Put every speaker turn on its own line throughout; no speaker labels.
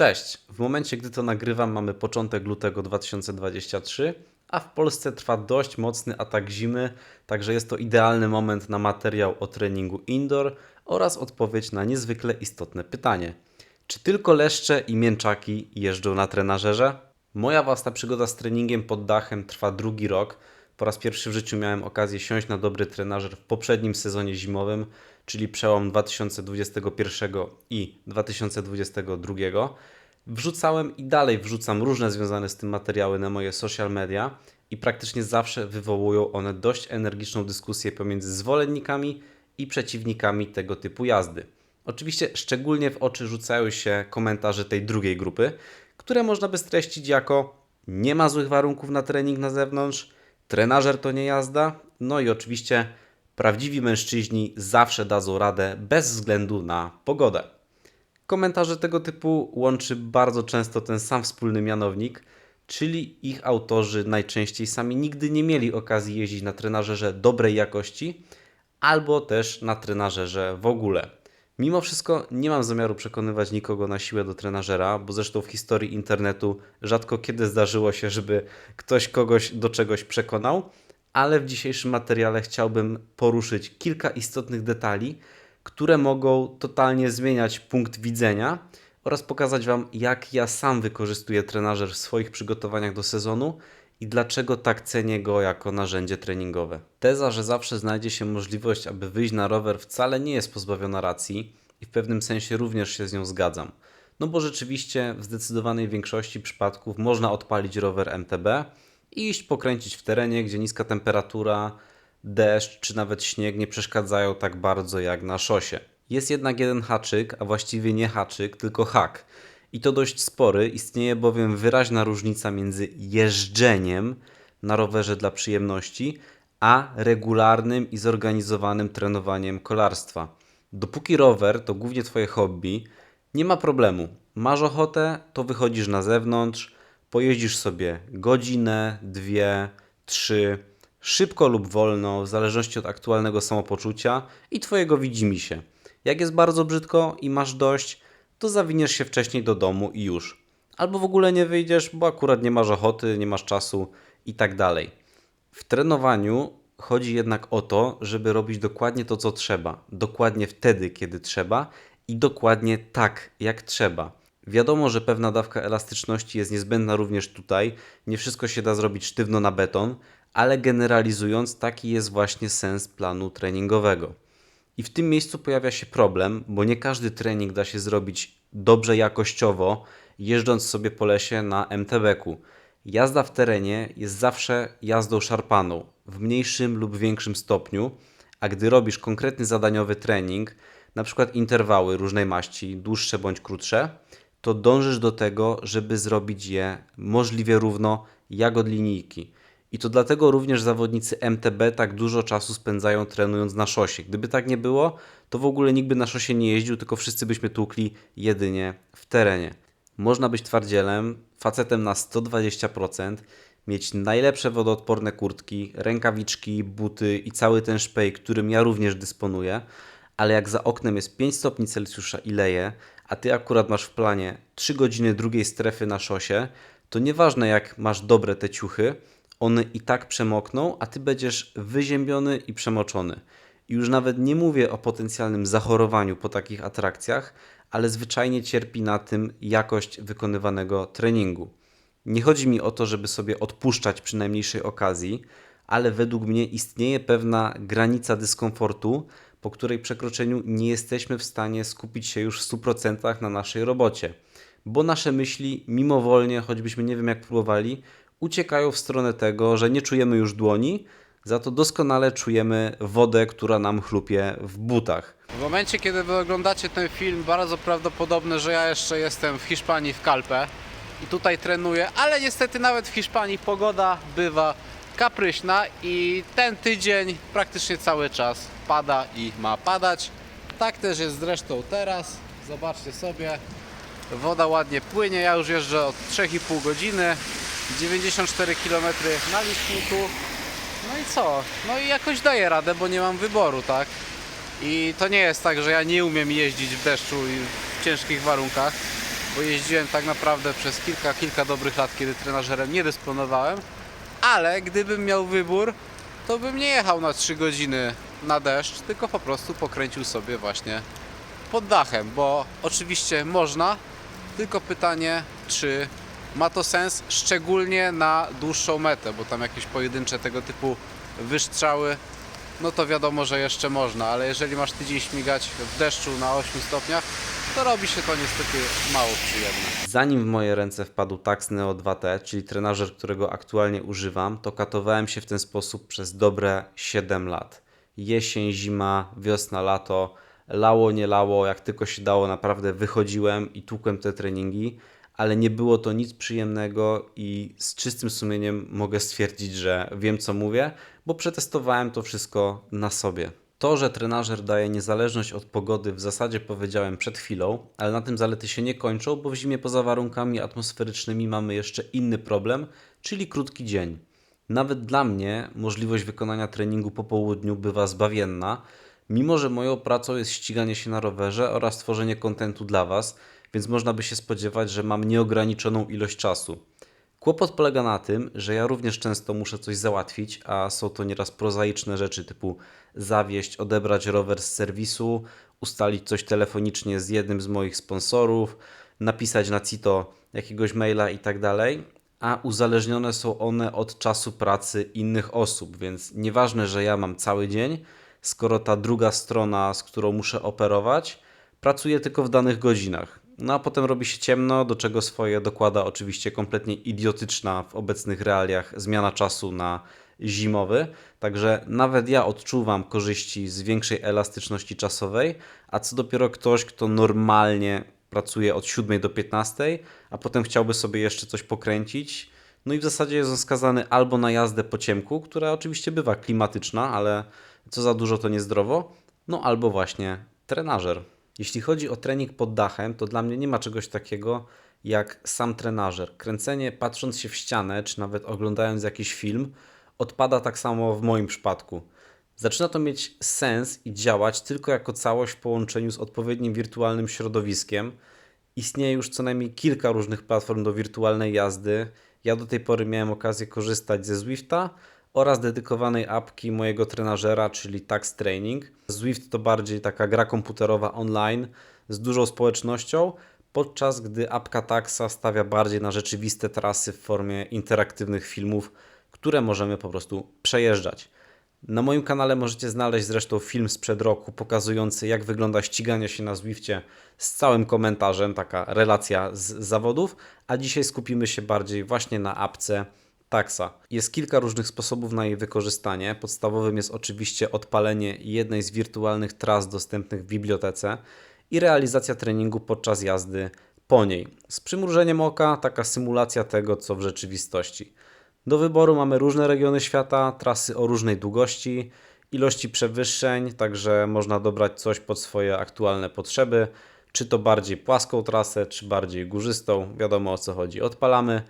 Cześć! W momencie, gdy to nagrywam, mamy początek lutego 2023, a w Polsce trwa dość mocny atak zimy, także jest to idealny moment na materiał o treningu indoor oraz odpowiedź na niezwykle istotne pytanie. Czy tylko leszcze i mięczaki jeżdżą na trenażerze? Moja własna przygoda z treningiem pod dachem trwa drugi rok. Po raz pierwszy w życiu miałem okazję siąść na dobry trenażer w poprzednim sezonie zimowym, czyli przełom 2021 i 2022. Wrzucałem i dalej wrzucam różne związane z tym materiały na moje social media i praktycznie zawsze wywołują one dość energiczną dyskusję pomiędzy zwolennikami i przeciwnikami tego typu jazdy. Oczywiście szczególnie w oczy rzucają się komentarze tej drugiej grupy, które można by streścić jako nie ma złych warunków na trening na zewnątrz, trenażer to nie jazda, no i oczywiście prawdziwi mężczyźni zawsze dadzą radę bez względu na pogodę. Komentarze tego typu łączy bardzo często ten sam wspólny mianownik, czyli ich autorzy najczęściej sami nigdy nie mieli okazji jeździć na trenażerze dobrej jakości, albo też na trenażerze w ogóle. Mimo wszystko nie mam zamiaru przekonywać nikogo na siłę do trenażera, bo zresztą w historii internetu rzadko kiedy zdarzyło się, żeby ktoś kogoś do czegoś przekonał, ale w dzisiejszym materiale chciałbym poruszyć kilka istotnych detali, które mogą totalnie zmieniać punkt widzenia oraz pokazać Wam, jak ja sam wykorzystuję trenażer w swoich przygotowaniach do sezonu i dlaczego tak cenię go jako narzędzie treningowe. Teza, że zawsze znajdzie się możliwość, aby wyjść na rower, wcale nie jest pozbawiona racji i w pewnym sensie również się z nią zgadzam. No bo rzeczywiście w zdecydowanej większości przypadków można odpalić rower MTB i iść pokręcić w terenie, gdzie niska temperatura, deszcz czy nawet śnieg nie przeszkadzają tak bardzo jak na szosie. Jest jednak jeden haczyk, a właściwie nie haczyk, tylko hak. I to dość spory, istnieje bowiem wyraźna różnica między jeżdżeniem na rowerze dla przyjemności, a regularnym i zorganizowanym trenowaniem kolarstwa. Dopóki rower to głównie Twoje hobby, nie ma problemu. Masz ochotę, to wychodzisz na zewnątrz, pojeździsz sobie godzinę, dwie, trzy, szybko lub wolno, w zależności od aktualnego samopoczucia i Twojego widzimisię. Jak jest bardzo brzydko i masz dość, to zawiniesz się wcześniej do domu i już. Albo w ogóle nie wyjdziesz, bo akurat nie masz ochoty, nie masz czasu i tak dalej. W trenowaniu chodzi jednak o to, żeby robić dokładnie to, co trzeba, dokładnie wtedy, kiedy trzeba i dokładnie tak, jak trzeba. Wiadomo, że pewna dawka elastyczności jest niezbędna również tutaj. Nie wszystko się da zrobić sztywno na beton, ale generalizując, taki jest właśnie sens planu treningowego. I w tym miejscu pojawia się problem, bo nie każdy trening da się zrobić dobrze jakościowo, jeżdżąc sobie po lesie na MTB-ku. Jazda w terenie jest zawsze jazdą szarpaną, w mniejszym lub większym stopniu, a gdy robisz konkretny zadaniowy trening, na przykład interwały różnej maści, dłuższe bądź krótsze, to dążysz do tego, żeby zrobić je możliwie równo jak od linijki. I to dlatego również zawodnicy MTB tak dużo czasu spędzają trenując na szosie. Gdyby tak nie było, to w ogóle nikt by na szosie nie jeździł, tylko wszyscy byśmy tłukli jedynie w terenie. Można być twardzielem, facetem na 120%, mieć najlepsze wodoodporne kurtki, rękawiczki, buty i cały ten szpej, którym ja również dysponuję, ale jak za oknem jest 5 stopni Celsjusza i leje, a ty akurat masz w planie 3 godziny drugiej strefy na szosie, to nieważne jak masz dobre te ciuchy, one i tak przemokną, a ty będziesz wyziębiony i przemoczony. I już nawet nie mówię o potencjalnym zachorowaniu po takich atrakcjach, ale zwyczajnie cierpi na tym jakość wykonywanego treningu. Nie chodzi mi o to, żeby sobie odpuszczać przy najmniejszej okazji, ale według mnie istnieje pewna granica dyskomfortu, po której przekroczeniu nie jesteśmy w stanie skupić się już w 100% na naszej robocie, bo nasze myśli mimowolnie, choćbyśmy nie wiem jak próbowali, uciekają w stronę tego, że nie czujemy już dłoni, za to doskonale czujemy wodę, która nam chlupie w butach.
W momencie, kiedy wy oglądacie ten film, bardzo prawdopodobne, że ja jeszcze jestem w Hiszpanii w Kalpę i tutaj trenuję, ale niestety nawet w Hiszpanii pogoda bywa kapryśna i ten tydzień praktycznie cały czas pada i ma padać. Tak też jest zresztą teraz. Zobaczcie sobie, woda ładnie płynie. Ja już jeżdżę od 3,5 godziny, 94 km na liczniku. No i co? No i jakoś daję radę, bo nie mam wyboru, tak? I to nie jest tak, że ja nie umiem jeździć w deszczu i w ciężkich warunkach. bo jeździłem tak naprawdę przez kilka, kilka dobrych lat, kiedy trenażerem nie dysponowałem, ale gdybym miał wybór, to bym nie jechał na 3 godziny na deszcz, tylko po prostu pokręcił sobie właśnie pod dachem, bo oczywiście można, tylko pytanie, czy ma to sens, szczególnie na dłuższą metę, bo tam jakieś pojedyncze tego typu wystrzały, no to wiadomo, że jeszcze można, ale jeżeli masz tydzień śmigać w deszczu na 8 stopniach, to robi się to niestety mało przyjemne.
Zanim w moje ręce wpadł Tax Neo 2T, czyli trenażer, którego aktualnie używam, to katowałem się w ten sposób przez dobre 7 lat. Jesień, zima, wiosna, lato, lało, nie lało, jak tylko się dało, naprawdę wychodziłem i tłukłem te treningi, ale nie było to nic przyjemnego i z czystym sumieniem mogę stwierdzić, że wiem co mówię, bo przetestowałem to wszystko na sobie. To, że trenażer daje niezależność od pogody, w zasadzie powiedziałem przed chwilą, ale na tym zalety się nie kończą, bo w zimie poza warunkami atmosferycznymi mamy jeszcze inny problem, czyli krótki dzień. Nawet dla mnie możliwość wykonania treningu po południu bywa zbawienna, mimo że moją pracą jest ściganie się na rowerze oraz tworzenie kontentu dla Was, więc można by się spodziewać, że mam nieograniczoną ilość czasu. Kłopot polega na tym, że ja również często muszę coś załatwić, a są to nieraz prozaiczne rzeczy typu zawieźć, odebrać rower z serwisu, ustalić coś telefonicznie z jednym z moich sponsorów, napisać na CITO jakiegoś maila i tak a uzależnione są one od czasu pracy innych osób, więc nieważne, że ja mam cały dzień, skoro ta druga strona, z którą muszę operować, pracuje tylko w danych godzinach. No a potem robi się ciemno, do czego swoje dokłada oczywiście kompletnie idiotyczna w obecnych realiach zmiana czasu na zimowy. Także nawet ja odczuwam korzyści z większej elastyczności czasowej, a co dopiero ktoś, kto normalnie pracuje od 7 do 15, a potem chciałby sobie jeszcze coś pokręcić. No i w zasadzie jest on skazany albo na jazdę po ciemku, która oczywiście bywa klimatyczna, ale co za dużo to niezdrowo, no albo właśnie trenażer. Jeśli chodzi o trening pod dachem, to dla mnie nie ma czegoś takiego jak sam trenażer. Kręcenie patrząc się w ścianę, czy nawet oglądając jakiś film, odpada tak samo w moim przypadku. Zaczyna to mieć sens i działać tylko jako całość w połączeniu z odpowiednim wirtualnym środowiskiem. Istnieje już co najmniej kilka różnych platform do wirtualnej jazdy. Ja do tej pory miałem okazję korzystać ze Zwifta oraz dedykowanej apki mojego trenażera, czyli Tax Training. Zwift to bardziej taka gra komputerowa online z dużą społecznością, podczas gdy apka Taxa stawia bardziej na rzeczywiste trasy w formie interaktywnych filmów, które możemy po prostu przejeżdżać. Na moim kanale możecie znaleźć zresztą film sprzed roku pokazujący jak wygląda ściganie się na Zwifcie z całym komentarzem, taka relacja z zawodów, a dzisiaj skupimy się bardziej właśnie na apce Taxa. Jest kilka różnych sposobów na jej wykorzystanie. Podstawowym jest oczywiście odpalenie jednej z wirtualnych tras dostępnych w bibliotece i realizacja treningu podczas jazdy po niej. Z przymrużeniem oka taka symulacja tego, co w rzeczywistości. Do wyboru mamy różne regiony świata, trasy o różnej długości, ilości przewyższeń, także można dobrać coś pod swoje aktualne potrzeby, czy to bardziej płaską trasę, czy bardziej górzystą, wiadomo o co chodzi. Odpalamy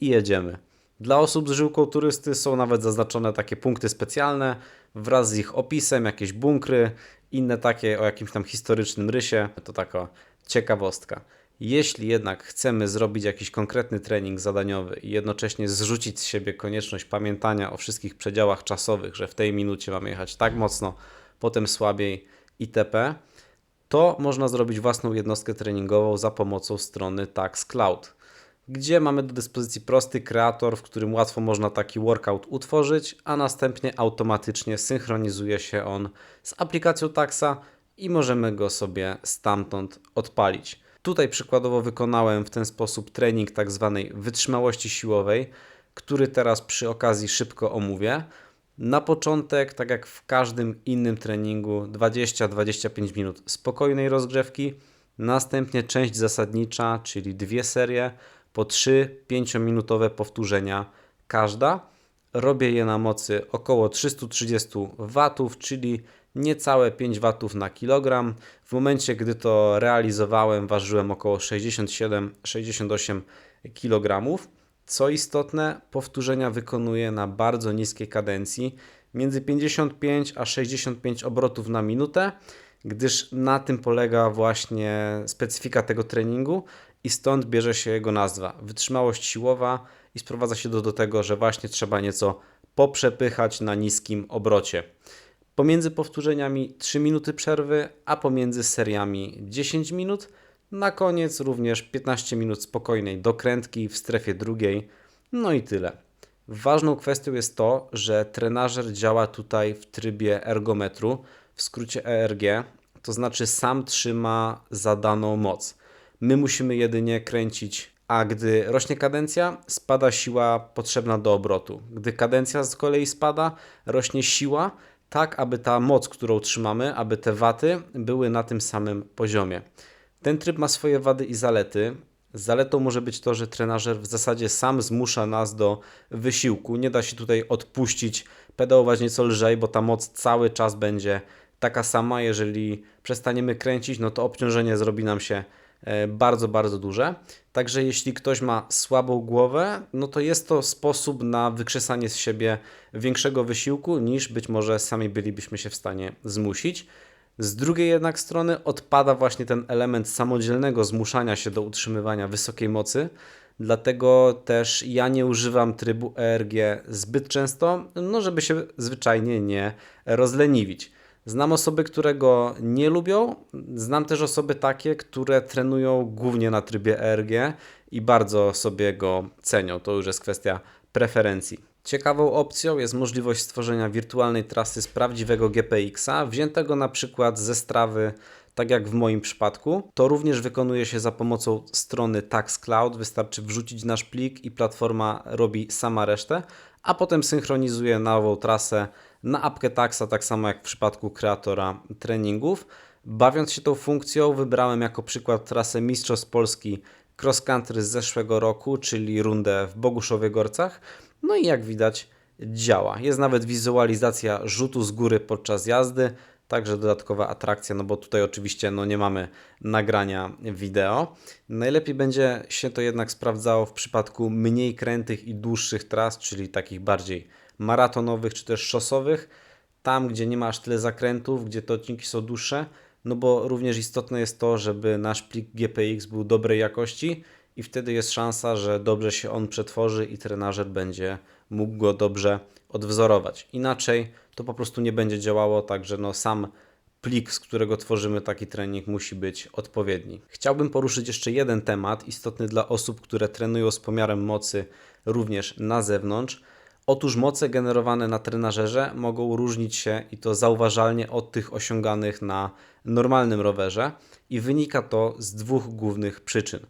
i jedziemy. Dla osób z żyłką turysty są nawet zaznaczone takie punkty specjalne wraz z ich opisem, jakieś bunkry, inne takie o jakimś tam historycznym rysie. To taka ciekawostka. Jeśli jednak chcemy zrobić jakiś konkretny trening zadaniowy i jednocześnie zrzucić z siebie konieczność pamiętania o wszystkich przedziałach czasowych, że w tej minucie mamy jechać tak mocno, potem słabiej itp., to można zrobić własną jednostkę treningową za pomocą strony Tax Cloud, gdzie mamy do dyspozycji prosty kreator, w którym łatwo można taki workout utworzyć, a następnie automatycznie synchronizuje się on z aplikacją Taxa i możemy go sobie stamtąd odpalić. Tutaj przykładowo wykonałem w ten sposób trening tak zwanej wytrzymałości siłowej, który teraz przy okazji szybko omówię. Na początek, tak jak w każdym innym treningu, 20-25 minut spokojnej rozgrzewki, następnie część zasadnicza, czyli dwie serie, po 3-5 minutowe powtórzenia każda. Robię je na mocy około 330 W, czyli niecałe 5 W na kilogram. W momencie, gdy to realizowałem, ważyłem około 67-68 kg. Co istotne, powtórzenia wykonuję na bardzo niskiej kadencji, między 55 a 65 obrotów na minutę, gdyż na tym polega właśnie specyfika tego treningu i stąd bierze się jego nazwa. Wytrzymałość siłowa i sprowadza się do, do tego, że właśnie trzeba nieco poprzepychać na niskim obrocie. Pomiędzy powtórzeniami 3 minuty przerwy, a pomiędzy seriami 10 minut. Na koniec również 15 minut spokojnej dokrętki w strefie drugiej. No i tyle. Ważną kwestią jest to, że trenażer działa tutaj w trybie ergometru, w skrócie ERG, to znaczy sam trzyma zadaną moc. My musimy jedynie kręcić, a gdy rośnie kadencja, spada siła potrzebna do obrotu. Gdy kadencja z kolei spada, rośnie siła, tak aby ta moc, którą trzymamy, aby te waty były na tym samym poziomie. Ten tryb ma swoje wady i zalety. Zaletą może być to, że trenażer w zasadzie sam zmusza nas do wysiłku. Nie da się tutaj odpuścić, pedałować nieco lżej, bo ta moc cały czas będzie taka sama. Jeżeli przestaniemy kręcić, no to obciążenie zrobi nam się bardzo, bardzo duże. Także jeśli ktoś ma słabą głowę, no to jest to sposób na wykrzesanie z siebie większego wysiłku, niż być może sami bylibyśmy się w stanie zmusić. Z drugiej jednak strony odpada właśnie ten element samodzielnego zmuszania się do utrzymywania wysokiej mocy. Dlatego też ja nie używam trybu ERG zbyt często, no żeby się zwyczajnie nie rozleniwić. Znam osoby, które go nie lubią. Znam też osoby takie, które trenują głównie na trybie ERG i bardzo sobie go cenią. To już jest kwestia preferencji. Ciekawą opcją jest możliwość stworzenia wirtualnej trasy z prawdziwego GPX-a, wziętego na przykład ze strawy, tak jak w moim przypadku. To również wykonuje się za pomocą strony TaxCloud. Wystarczy wrzucić nasz plik i platforma robi sama resztę, a potem synchronizuje nową trasę na apkę Taxa, tak samo jak w przypadku kreatora treningów. Bawiąc się tą funkcją, wybrałem jako przykład trasę Mistrzostw Polski cross country z zeszłego roku, czyli rundę w Boguszowie Gorcach. No i jak widać, działa. Jest nawet wizualizacja rzutu z góry podczas jazdy, także dodatkowa atrakcja, no bo tutaj oczywiście no nie mamy nagrania wideo. Najlepiej będzie się to jednak sprawdzało w przypadku mniej krętych i dłuższych tras, czyli takich bardziej maratonowych czy też szosowych, tam gdzie nie ma aż tyle zakrętów, gdzie te odcinki są dłuższe, no bo również istotne jest to, żeby nasz plik GPX był dobrej jakości i wtedy jest szansa, że dobrze się on przetworzy i trenażer będzie mógł go dobrze odwzorować. Inaczej to po prostu nie będzie działało, także no sam plik, z którego tworzymy taki trening, musi być odpowiedni. Chciałbym poruszyć jeszcze jeden temat istotny dla osób, które trenują z pomiarem mocy również na zewnątrz. Otóż moce generowane na trenażerze mogą różnić się i to zauważalnie od tych osiąganych na normalnym rowerze i wynika to z dwóch głównych przyczyn.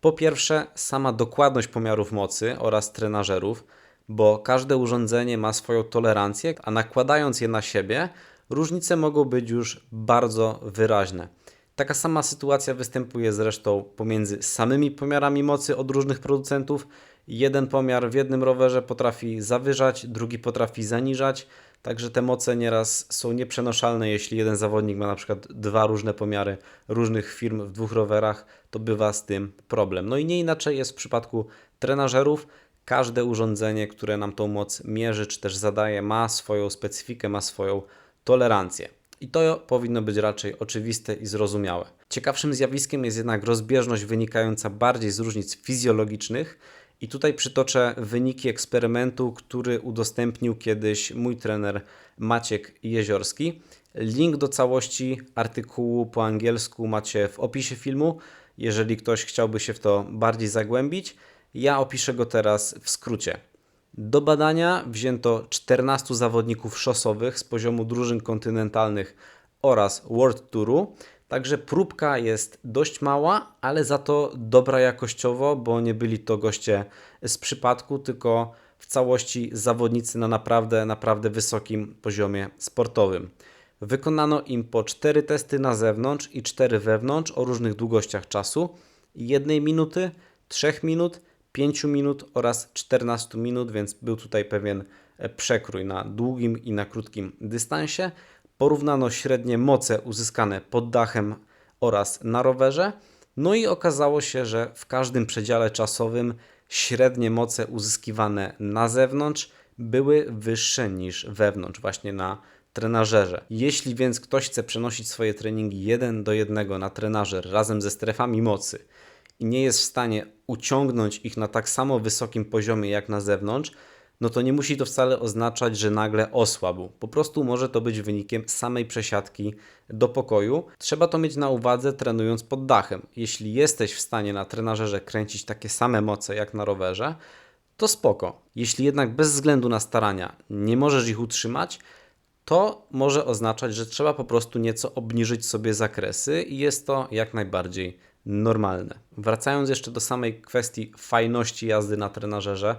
Po pierwsze, sama dokładność pomiarów mocy oraz trenażerów, bo każde urządzenie ma swoją tolerancję, a nakładając je na siebie, różnice mogą być już bardzo wyraźne. Taka sama sytuacja występuje zresztą pomiędzy samymi pomiarami mocy od różnych producentów. Jeden pomiar w jednym rowerze potrafi zawyżać, drugi potrafi zaniżać, także te moce nieraz są nieprzenoszalne. Jeśli jeden zawodnik ma na przykład dwa różne pomiary różnych firm w dwóch rowerach, to bywa z tym problem. No i nie inaczej jest w przypadku trenażerów. Każde urządzenie, które nam tą moc mierzy czy też zadaje, ma swoją specyfikę, ma swoją tolerancję. I to powinno być raczej oczywiste i zrozumiałe. Ciekawszym zjawiskiem jest jednak rozbieżność wynikająca bardziej z różnic fizjologicznych. I tutaj przytoczę wyniki eksperymentu, który udostępnił kiedyś mój trener Maciek Jeziorski. Link do całości artykułu po angielsku macie w opisie filmu, jeżeli ktoś chciałby się w to bardziej zagłębić. Ja opiszę go teraz w skrócie. Do badania wzięto 14 zawodników szosowych z poziomu drużyn kontynentalnych oraz World Touru. Także próbka jest dość mała, ale za to dobra jakościowo, bo nie byli to goście z przypadku, tylko w całości zawodnicy na naprawdę, naprawdę wysokim poziomie sportowym. Wykonano im po 4 testy na zewnątrz i 4 wewnątrz o różnych długościach czasu, 1 minuty, 3 minut, 5 minut oraz 14 minut, więc był tutaj pewien e, przekrój na długim i na krótkim dystansie. Porównano średnie moce uzyskane pod dachem oraz na rowerze. No i okazało się, że w każdym przedziale czasowym średnie moce uzyskiwane na zewnątrz były wyższe niż wewnątrz, właśnie na trenażerze. Jeśli więc ktoś chce przenosić swoje treningi jeden do jednego na trenażer razem ze strefami mocy i nie jest w stanie uciągnąć ich na tak samo wysokim poziomie jak na zewnątrz, no to nie musi to wcale oznaczać, że nagle osłabł. Po prostu może to być wynikiem samej przesiadki do pokoju. Trzeba to mieć na uwadze trenując pod dachem. Jeśli jesteś w stanie na trenażerze kręcić takie same moce jak na rowerze, to spoko. Jeśli jednak bez względu na starania nie możesz ich utrzymać, to może oznaczać, że trzeba po prostu nieco obniżyć sobie zakresy i jest to jak najbardziej normalne. Wracając jeszcze do samej kwestii fajności jazdy na trenażerze,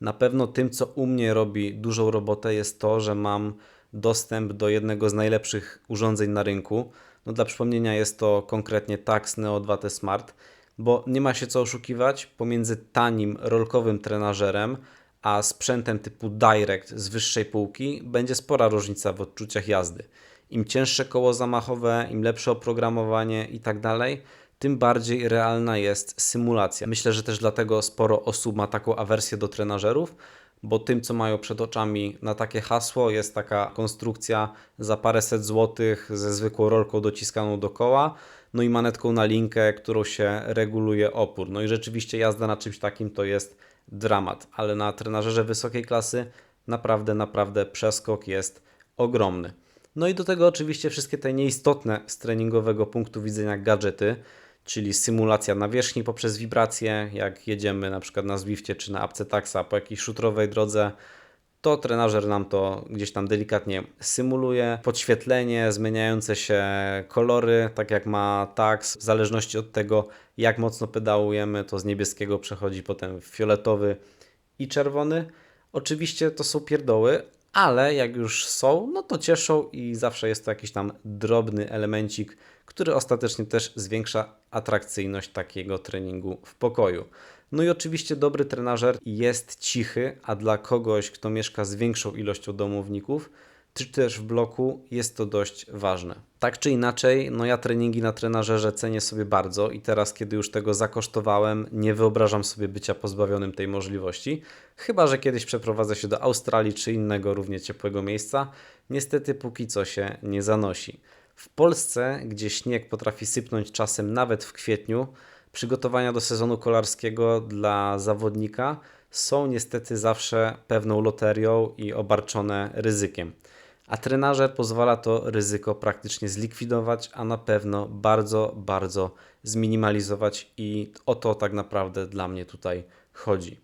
na pewno tym, co u mnie robi dużą robotę, jest to, że mam dostęp do jednego z najlepszych urządzeń na rynku. No dla przypomnienia jest to konkretnie Tax Neo 2T Smart, bo nie ma się co oszukiwać, pomiędzy tanim rolkowym trenażerem a sprzętem typu Direct z wyższej półki będzie spora różnica w odczuciach jazdy. Im cięższe koło zamachowe, im lepsze oprogramowanie i tak dalej, tym bardziej realna jest symulacja. Myślę, że też dlatego sporo osób ma taką awersję do trenażerów, bo tym, co mają przed oczami na takie hasło, jest taka konstrukcja za paręset złotych ze zwykłą rolką dociskaną do koła, no i manetką na linkę, którą się reguluje opór. No i rzeczywiście jazda na czymś takim to jest dramat, ale na trenażerze wysokiej klasy naprawdę, naprawdę przeskok jest ogromny. No i do tego oczywiście wszystkie te nieistotne z treningowego punktu widzenia gadżety, czyli symulacja nawierzchni poprzez wibracje, jak jedziemy na przykład na Zwiftie czy na apce Taxa po jakiejś szutrowej drodze, to trenażer nam to gdzieś tam delikatnie symuluje. Podświetlenie, zmieniające się kolory, tak jak ma Tax, w zależności od tego, jak mocno pedałujemy, to z niebieskiego przechodzi potem w fioletowy i czerwony. Oczywiście to są pierdoły, ale jak już są, no to cieszą i zawsze jest to jakiś tam drobny elemencik, który ostatecznie też zwiększa atrakcyjność takiego treningu w pokoju. No i oczywiście dobry trenażer jest cichy, a dla kogoś, kto mieszka z większą ilością domowników, czy też w bloku, jest to dość ważne. Tak czy inaczej, no ja treningi na trenażerze cenię sobie bardzo i teraz, kiedy już tego zakosztowałem, nie wyobrażam sobie bycia pozbawionym tej możliwości. Chyba, że kiedyś przeprowadzę się do Australii czy innego równie ciepłego miejsca. Niestety póki co się nie zanosi. W Polsce, gdzie śnieg potrafi sypnąć czasem nawet w kwietniu, przygotowania do sezonu kolarskiego dla zawodnika są niestety zawsze pewną loterią i obarczone ryzykiem. A trenażer pozwala to ryzyko praktycznie zlikwidować, a na pewno bardzo, bardzo zminimalizować i o to tak naprawdę dla mnie tutaj chodzi.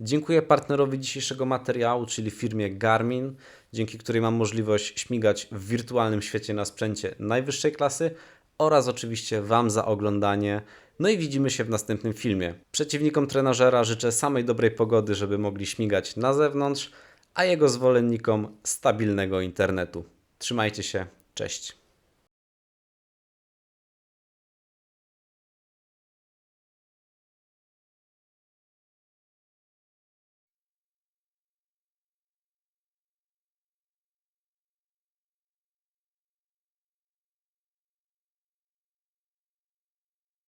Dziękuję partnerowi dzisiejszego materiału, czyli firmie Garmin, dzięki której mam możliwość śmigać w wirtualnym świecie na sprzęcie najwyższej klasy oraz oczywiście Wam za oglądanie. No i widzimy się w następnym filmie. Przeciwnikom trenażera życzę samej dobrej pogody, żeby mogli śmigać na zewnątrz, a jego zwolennikom stabilnego internetu. Trzymajcie się, cześć.